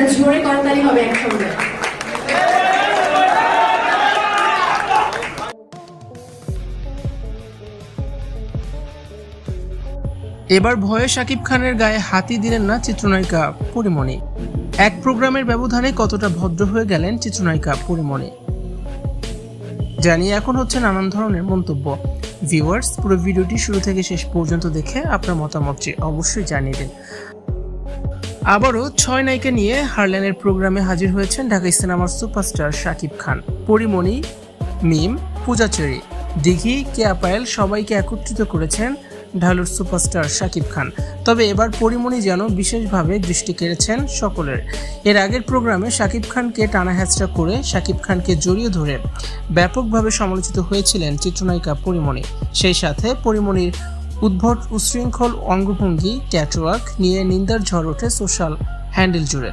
একটা জোরে করতালি হবে একসঙ্গে। এবার ভয়ে শাকিব খানের গায়ে হাতি দিলেন না চিত্রনায়িকা পরিমণি। এক প্রোগ্রামের ব্যবধানে কতটা ভদ্র হয়ে গেলেন চিত্রনায়িকা পরিমণি। জানিয়ে এখন হচ্ছে নানান ধরনের মন্তব্য। ভিউয়ার্স, পুরো ভিডিওটি শুরু থেকে শেষ পর্যন্ত দেখে আপনার মতামতটি অবশ্যই জানিয়ে দিন। আবারও ছয় নায়িকা নিয়ে হারল্যান্ডের প্রোগ্রামে হাজির হয়েছেন ঢাকা সিনেমার সুপারস্টার শাকিব খান। পরিমণি, মিম পূজাচেরি দিঘি, কেয়া পায়েল সবাইকে একত্রিত করেছেন ঢালুর সুপারস্টার শাকিব খান। তবে এবার পরিমণি যেন বিশেষভাবে দৃষ্টি কেড়েছেন সকলের। এর আগের প্রোগ্রামে শাকিব খানকে টানা হ্যাচড়া করে শাকিব খানকে জড়িয়ে ধরে ব্যাপকভাবে সমালোচিত হয়েছিলেন চিত্রনায়িকা পরিমণি। সেই সাথে পরিমণির উদ্ভট, উশৃঙ্খল অঙ্গভঙ্গি ক্যাটওয়ার্ক নিয়ে নিন্দার ঝড় ওঠে সোশ্যাল হ্যান্ডেল জুড়ে,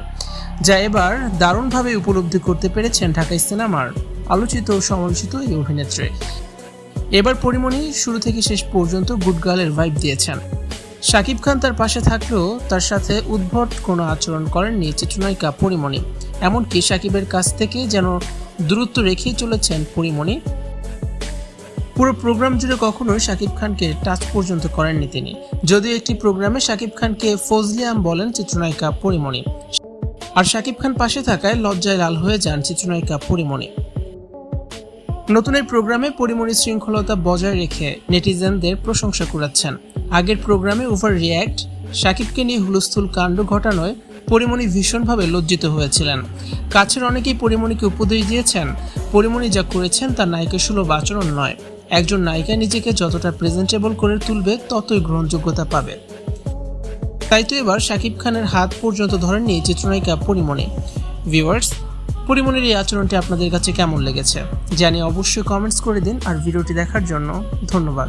যা এবার দারুণভাবে উপলব্ধি করতে পেরেছেন ঢাকাই সিনেমার আলোচিত ও সমালোচিত এই অভিনেত্রী। এবার পরিমণি শুরু থেকে শেষ পর্যন্ত গুড গার্লের ভাইব দিয়েছেন। শাকিব খান তার পাশে থাকলেও তার সাথে উদ্ভট কোনো আচরণ করেননি চিত্রনায়িকা পরিমণি, এমনকি শাকিবের কাছ থেকে যেন দূরত্ব রেখেই চলেছেন পরিমণি। পুরো প্রোগ্রাম জুড়ে কখনোই শাকিব খানকে টাচ পর্যন্ত করেননি তিনি। যদিও একটি প্রোগ্রামে শাকিব খানকে ফজলিয়াম বলেন চিত্রনায়িকা পরিমণি। আর শাকিব খান পাশে থাকায় লজ্জায় লাল হয়ে যান চিত্রনায়িকা পরিমণি। নতুন এই প্রোগ্রামে পরিমণির শৃঙ্খলতা বজায় রেখে নেটিজেনদের প্রশংসা কুড়াচ্ছেন। আগের প্রোগ্রামে ওভার রিয়্যাক্ট শাকিবকে নিয়ে হুলস্থুল কাণ্ড ঘটানোয় পরিমণি ভীষণভাবে লজ্জিত হয়েছিলেন। কাছের অনেকেই পরিমণিকে উপদেশ দিয়েছেন, পরিমণি যা করেছেন তা নায়িকা সুলভ আচরণ নয়। একজন নায়িকা নিজেকে যতটা প্রেজেন্টেবল করে তুলবে, ততই গ্রহণযোগ্যতা পাবে। তাই তো এবার শাকিব খানের হাত পর্যন্ত ধরেন নিয়ে চিত্রনায়িকা পরিমণি। ভিউয়ার্স পরিমণির এই আচরণটি আপনাদের কাছে কেমন লেগেছে? জানিয়ে অবশ্যই কমেন্টস করে দিন, আর ভিডিওটি দেখার জন্য ধন্যবাদ।